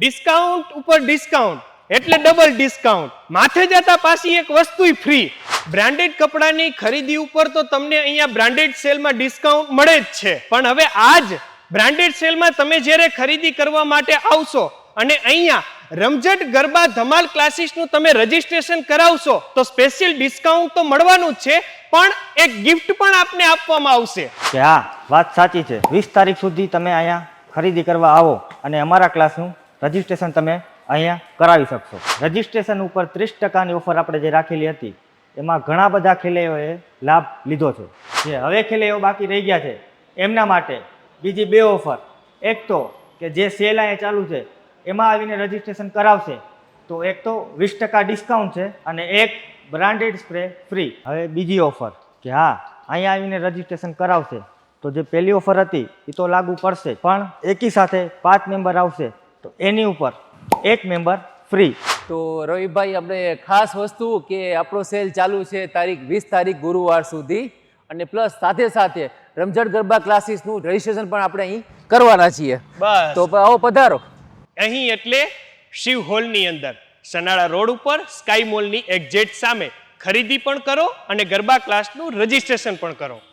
Discount ઉપર discount એટલે double discount માથે જતા પાછી એક વસ્તુ ફ્રી બ્રાન્ડેડ કપડાની ખરીદી ઉપર તો તમને અહીંયા બ્રાન્ડેડ સેલમાં ડિસ્કાઉન્ટ મળે જ છે. પણ હવે આજ બ્રાન્ડેડ સેલમાં તમે જ્યારે ખરીદી કરવા માટે આવશો અને અહીંયા રમઝટ, ગરબા, ધમાલ ક્લાસીસનું તમે રજીસ્ટ્રેશન કરાવશો, તો સ્પેશિયલ ડિસ્કાઉન્ટ તો મળવાનું જ છે, પણ એક ગિફ્ટ પણ આપને આપવામાં આવશે. હા, વાત સાચી છે. વીસ તારીખ સુધી તમે અહીંયા ખરીદી કરવા આવો અને અમારા ક્લાસનું રજિસ્ટ્રેશન તમે અહીંયા કરાવી શકશો. રજિસ્ટ્રેશન ઉપર ત્રીસ ટકાની ઓફર આપણે જે રાખેલી હતી, એમાં ઘણા બધા ખેલૈયોએ લાભ લીધો છે. જે હવે ખેલૈયો બાકી રહી ગયા છે. એમના માટે બીજી બે ઓફર. એક તો કે જે સેલ અહીંયા ચાલુ છે, એમાં આવીને રજિસ્ટ્રેશન કરાવશે, તો એક તો વીસ ટકા ડિસ્કાઉન્ટ છે અને એક બ્રાન્ડેડ સ્પ્રે ફ્રી. હવે બીજી ઓફર કે હા, અહીંયા આવીને રજિસ્ટ્રેશન કરાવશે, તો જે પહેલી ઓફર હતી એ તો લાગુ પડશે. પણ એકી સાથે પાંચ મેમ્બર આવશે તો એની ઉપર એક મેમ્બર ફ્રી તો રવિભાઈ આપણે ખાસ વસ્તુ કે આપણો સેલ ચાલુ છે તારીખ વીસ તારીખ ગુરુવાર સુધી અને પ્લસ સાથે સાથે રમઝટ ગરબા ક્લાસીસનું રજીસ્ટ્રેશન પણ આપણે અહીં કરવાના છીએ. બસ. તો આવો પધારો. અહીં એટલે શિવ હોલની અંદર સનાળા રોડ ઉપર સ્કાય મોલની એક્ઝેટ સામે ખરીદી પણ કરો અને ગરબા ક્લાસનું રજીસ્ટ્રેશન પણ કરો.